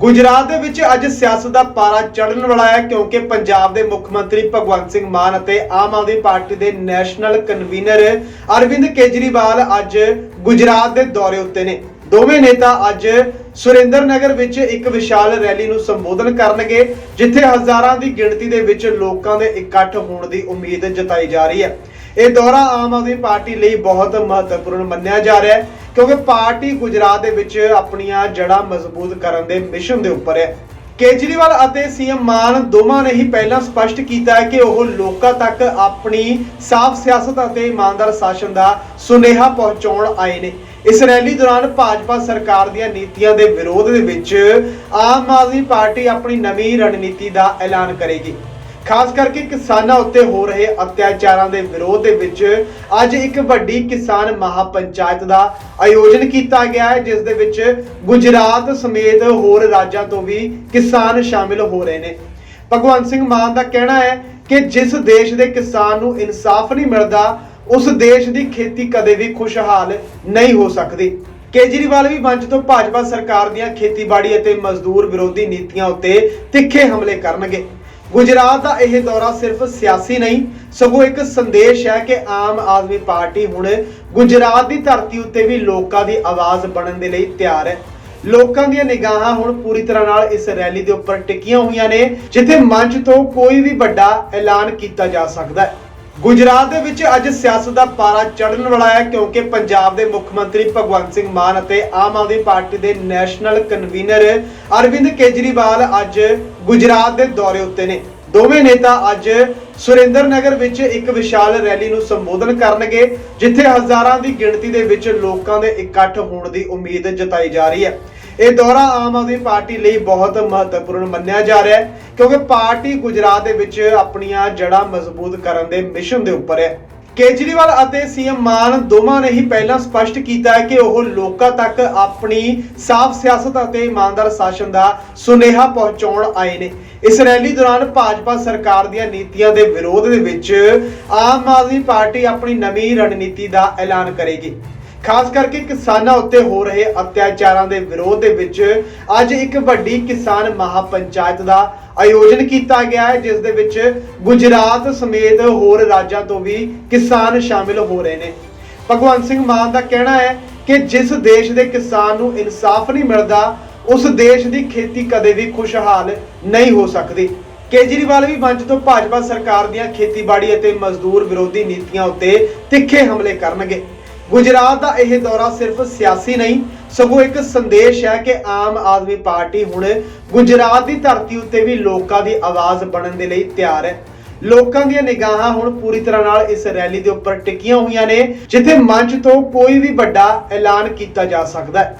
ਗੁਜਰਾਤ ਦੇ ਵਿੱਚ ਅੱਜ ਸਿਆਸਤ ਦਾ ਪਾਰਾ ਚੜ੍ਹਨ ਵਾਲਾ ਹੈ ਕਿਉਂਕਿ ਪੰਜਾਬ ਦੇ ਮੁੱਖ ਮੰਤਰੀ ਭਗਵੰਤ ਸਿੰਘ ਮਾਨ ਅਤੇ ਆਮ ਆਦਮੀ ਪਾਰਟੀ ਦੇ ਨੈਸ਼ਨਲ ਕਨਵੀਨਰ ਅਰਵਿੰਦ ਕੇਜਰੀਵਾਲ ਅੱਜ ਗੁਜਰਾਤ ਦੇ ਦੌਰੇ ਉੱਤੇ ਨੇ। ਦੋਵੇਂ ਨੇਤਾ ਅੱਜ ਸੁਰਿੰਦਰ ਨਗਰ ਵਿੱਚ ਇੱਕ ਵਿਸ਼ਾਲ ਰੈਲੀ ਨੂੰ ਸੰਬੋਧਨ ਕਰਨਗੇ, ਜਿੱਥੇ ਹਜ਼ਾਰਾਂ ਦੀ ਗਿਣਤੀ ਦੇ ਵਿੱਚ ਲੋਕਾਂ ਦੇ ਇਕੱਠ ਹੋਣ ਦੀ ਉਮੀਦ ਜਤਾਈ ਜਾ ਰਹੀ ਹੈ। ਇਹ ਦੌਰਾ ਆਮ ਆਦਮੀ ਪਾਰਟੀ ਲਈ ਬਹੁਤ ਮਹੱਤਵਪੂਰਨ ਮੰਨਿਆ ਜਾ ਰਿਹਾ ਹੈ, ਕਿਉਂਕਿ ਪਾਰਟੀ ਗੁਜਰਾਤ ਦੇ ਵਿੱਚ ਆਪਣੀਆਂ ਜੜ੍ਹਾਂ ਮਜ਼ਬੂਤ ਕਰਨ ਦੇ ਮਿਸ਼ਨ ਦੇ ਉੱਪਰ ਹੈ। ਕੇਜਰੀਵਾਲ ਅਤੇ ਸੀਐਮ ਮਾਨ ਦੋਵਾਂ ਨੇ ਹੀ ਪਹਿਲਾਂ ਸਪਸ਼ਟ ਕੀਤਾ ਹੈ ਕਿ ਉਹ ਲੋਕਾਂ ਤੱਕ ਆਪਣੀ ਸਾਫ਼ ਸਿਆਸਤ ਅਤੇ ਇਮਾਨਦਾਰ ਸ਼ਾਸਨ ਦਾ ਸੁਨੇਹਾ ਪਹੁੰਚਾਉਣ ਆਏ ਨੇ। ਇਸ ਰੈਲੀ ਦੌਰਾਨ ਭਾਜਪਾ ਸਰਕਾਰ ਦੀਆਂ ਨੀਤੀਆਂ ਦੇ ਵਿਰੋਧ ਦੇ ਵਿੱਚ ਆਮ ਆਦਮੀ ਪਾਰਟੀ ਆਪਣੀ ਨਵੀਂ ਰਣਨੀਤੀ ਦਾ ਐਲਾਨ ਕਰੇਗੀ। ਖਾਸ ਕਰਕੇ ਕਿਸਾਨਾਂ ਉੱਤੇ ਹੋ ਰਹੇ ਅਤਿਆਚਾਰਾਂ ਦੇ ਵਿਰੋਧ ਦੇ ਵਿੱਚ ਅੱਜ ਇੱਕ ਵੱਡੀ ਕਿਸਾਨ ਮਹਾਪੰਚਾਇਤ ਦਾ ਆਯੋਜਨ ਕੀਤਾ ਗਿਆ ਹੈ, ਜਿਸ ਦੇ ਵਿੱਚ ਗੁਜਰਾਤ ਸਮੇਤ ਹੋਰ ਰਾਜਾਂ ਤੋਂ ਵੀ ਕਿਸਾਨ ਸ਼ਾਮਿਲ ਹੋ ਰਹੇ ਨੇ। ਭਗਵੰਤ ਸਿੰਘ ਮਾਨ ਦਾ ਕਹਿਣਾ ਹੈ ਕਿ ਜਿਸ ਦੇਸ਼ ਦੇ ਕਿਸਾਨ ਨੂੰ ਇਨਸਾਫ ਨਹੀਂ ਮਿਲਦਾ, ਉਸ ਦੇਸ਼ ਦੀ ਖੇਤੀ ਕਦੇ ਵੀ ਖੁਸ਼ਹਾਲ ਨਹੀਂ ਹੋ ਸਕਦੀ। ਕੇਜਰੀਵਾਲ ਵੀ ਮੰਚ ਤੋਂ ਭਾਜਪਾ ਸਰਕਾਰ ਦੀਆਂ ਖੇਤੀਬਾੜੀ ਅਤੇ ਮਜ਼ਦੂਰ ਵਿਰੋਧੀ ਨੀਤੀਆਂ ਉੱਤੇ ਤਿੱਖੇ ਹਮਲੇ ਕਰਨਗੇ। ਗੁਜਰਾਤ ਦਾ ਇਹ ਦੌਰਾ ਸਿਰਫ ਸਿਆਸੀ ਨਹੀਂ, ਸਗੋਂ ਇੱਕ ਸੰਦੇਸ਼ ਹੈ ਕਿ ਆਮ ਆਦਮੀ ਪਾਰਟੀ ਹੁਣ ਗੁਜਰਾਤ ਦੀ ਧਰਤੀ ਉੱਤੇ ਵੀ ਲੋਕਾਂ ਦੀ ਆਵਾਜ਼ ਬਣਨ ਦੇ ਲਈ ਤਿਆਰ ਹੈ। ਲੋਕਾਂ ਦੀਆਂ ਨਿਗਾਹਾਂ ਹੁਣ ਪੂਰੀ ਤਰ੍ਹਾਂ ਨਾਲ ਇਸ ਰੈਲੀ ਦੇ ਉੱਪਰ ਟਿਕੀਆਂ ਹੋਈਆਂ ਨੇ, ਜਿੱਥੇ ਮੰਚ ਤੋਂ ਕੋਈ ਵੀ ਵੱਡਾ ਐਲਾਨ ਕੀਤਾ ਜਾ ਸਕਦਾ ਹੈ। ਗੁਜਰਾਤ ਦੇ ਵਿੱਚ ਅੱਜ ਸਿਆਸਤ ਦਾ ਪਾਰਾ ਚੜ੍ਹਨ ਵਾਲਾ ਹੈ ਕਿਉਂਕਿ ਪੰਜਾਬ ਦੇ ਮੁੱਖ ਮੰਤਰੀ ਭਗਵੰਤ ਸਿੰਘ ਮਾਨ ਅਤੇ ਆਮ ਆਦਮੀ ਪਾਰਟੀ ਦੇ ਨੈਸ਼ਨਲ ਕਨਵੀਨਰ ਅਰਵਿੰਦ ਕੇਜਰੀਵਾਲ ਅੱਜ ਗੁਜਰਾਤ ਦੇ ਦੌਰੇ ਉੱਤੇ ਨੇ। ਦੋਵੇਂ ਨੇਤਾ ਅੱਜ ਸੁਰਿੰਦਰ ਨਗਰ ਵਿੱਚ ਇੱਕ ਵਿਸ਼ਾਲ ਰੈਲੀ ਨੂੰ ਸੰਬੋਧਨ ਕਰਨਗੇ, ਜਿੱਥੇ ਹਜ਼ਾਰਾਂ ਦੀ ਗਿਣਤੀ ਦੇ ਵਿੱਚ ਲੋਕਾਂ ਦੇ ਇਕੱਠ ਹੋਣ ਦੀ ਉਮੀਦ ਜਤਾਈ ਜਾ ਰਹੀ ਹੈ। ਇਹ ਦੌਰਾ ਆਮ ਆਦਮੀ ਪਾਰਟੀ ਲਈ ਬਹੁਤ ਮਹੱਤਵਪੂਰਨ ਮੰਨਿਆ ਜਾ ਰਿਹਾ ਹੈ, ਕਿਉਂਕਿ ਪਾਰਟੀ ਗੁਜਰਾਤ ਦੇ ਵਿੱਚ ਆਪਣੀਆਂ ਜੜ੍ਹਾਂ ਮਜ਼ਬੂਤ ਕਰਨ ਦੇ ਮਿਸ਼ਨ ਦੇ ਉੱਪਰ ਹੈ। ਕੇਜਰੀਵਾਲ ਅਤੇ ਸੀਐਮ ਮਾਨ ਦੋਵਾਂ ਨੇ ਹੀ ਪਹਿਲਾਂ ਸਪਸ਼ਟ ਕੀਤਾ ਹੈ ਕਿ ਉਹ ਲੋਕਾਂ ਤੱਕ ਆਪਣੀ ਸਾਫ਼ ਸਿਆਸਤ ਅਤੇ ਇਮਾਨਦਾਰ ਸ਼ਾਸਨ ਦਾ ਸੁਨੇਹਾ ਪਹੁੰਚਾਉਣ ਆਏ ਨੇ। ਇਸ ਰੈਲੀ ਦੌਰਾਨ ਭਾਜਪਾ ਸਰਕਾਰ ਦੀਆਂ ਨੀਤੀਆਂ ਦੇ ਵਿਰੋਧ ਦੇ ਵਿੱਚ ਆਮ ਆਦਮੀ ਪਾਰਟੀ ਆਪਣੀ ਨਵੀਂ ਰਣਨੀਤੀ ਦਾ ਐਲਾਨ ਕਰੇਗੀ। ਖਾਸ ਕਰਕੇ ਕਿਸਾਨਾਂ ਉੱਤੇ ਹੋ ਰਹੇ ਅਤਿਆਚਾਰਾਂ ਦੇ ਵਿਰੋਧ ਦੇ ਵਿੱਚ ਅੱਜ ਇੱਕ ਵੱਡੀ ਕਿਸਾਨ ਮਹਾਪੰਚਾਇਤ ਦਾ ਆਯੋਜਨ ਕੀਤਾ ਗਿਆ ਹੈ, ਜਿਸ ਦੇ ਵਿੱਚ ਗੁਜਰਾਤ ਸਮੇਤ ਹੋਰ ਰਾਜਾਂ ਤੋਂ ਵੀ ਕਿਸਾਨ ਸ਼ਾਮਿਲ ਹੋ ਰਹੇ ਨੇ। ਭਗਵੰਤ ਸਿੰਘ ਮਾਨ ਦਾ ਕਹਿਣਾ ਹੈ ਕਿ ਜਿਸ ਦੇਸ਼ ਦੇ ਕਿਸਾਨ ਨੂੰ ਇਨਸਾਫ ਨਹੀਂ ਮਿਲਦਾ, ਉਸ ਦੇਸ਼ ਦੀ ਖੇਤੀ ਕਦੇ ਵੀ ਖੁਸ਼ਹਾਲ ਨਹੀਂ ਹੋ ਸਕਦੀ। ਕੇਜਰੀਵਾਲ ਵੀ ਮੰਚ ਤੋਂ ਭਾਜਪਾ ਸਰਕਾਰ ਦੀਆਂ ਖੇਤੀਬਾੜੀ ਅਤੇ ਮਜ਼ਦੂਰ ਵਿਰੋਧੀ ਨੀਤੀਆਂ ਉੱਤੇ ਤਿੱਖੇ ਹਮਲੇ ਕਰਨਗੇ। ਗੁਜਰਾਤ ਦਾ ਇਹ ਦੌਰਾ ਸਿਰਫ ਸਿਆਸੀ ਨਹੀਂ, ਸਗੋਂ ਇੱਕ ਸੰਦੇਸ਼ ਹੈ ਕਿ ਆਮ ਆਦਮੀ ਪਾਰਟੀ ਹੁਣ ਗੁਜਰਾਤ ਦੀ ਧਰਤੀ ਉੱਤੇ ਵੀ ਲੋਕਾਂ ਦੀ ਆਵਾਜ਼ ਬਣਨ ਦੇ ਲਈ ਤਿਆਰ ਹੈ। ਲੋਕਾਂ ਦੀਆਂ ਨਿਗਾਹਾਂ ਹੁਣ ਪੂਰੀ ਤਰ੍ਹਾਂ ਨਾਲ ਇਸ ਰੈਲੀ ਦੇ ਉੱਪਰ ਟਿਕੀਆਂ ਹੋਈਆਂ ਨੇ, ਜਿੱਥੇ ਮੰਚ ਤੋਂ ਕੋਈ ਵੀ ਵੱਡਾ ਐਲਾਨ ਕੀਤਾ ਜਾ ਸਕਦਾ ਹੈ।